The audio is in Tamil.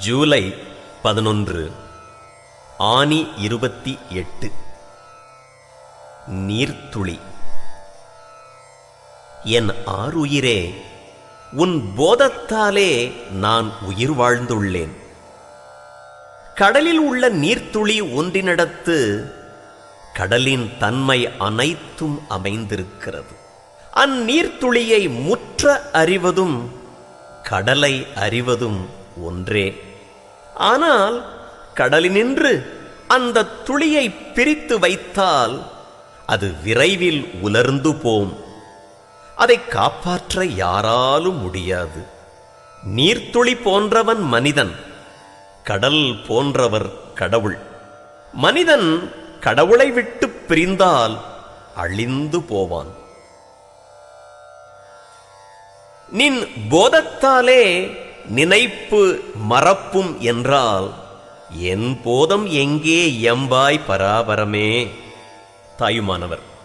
ஜூலை பதினொன்று ஆனி இருபத்தி எட்டு. நீர்த்துளி. என் ஆறுயிரே உன் போதத்தாலே நான் உயிர் வாழ்ந்துள்ளேன். கடலில் உள்ள நீர்த்துளி ஒன்றினிடத்து கடலின் தன்மை அனைத்தும் அமைந்திருக்கிறது. அந்நீர்த்துளியை முற்ற அறிவதும் கடலை அறிவதும் ஒன்றே. ஆனால் கடலினின்று அந்த துளியை பிரித்து வைத்தால் அது விரைவில் உலர்ந்து போம். அதை காப்பாற்ற யாராலும் முடியாது. நீர்த்துளி போன்றவன் மனிதன் கடல் போன்றவர் கடவுள். மனிதன் கடவுளை விட்டு பிரிந்தால் அழிந்து போவான். நின் போதத்தாலே நினைப்பு மறப்பும் என்றால் என் போதம் எங்கே எம்பாய் பராபரமே. தாயுமானவர்.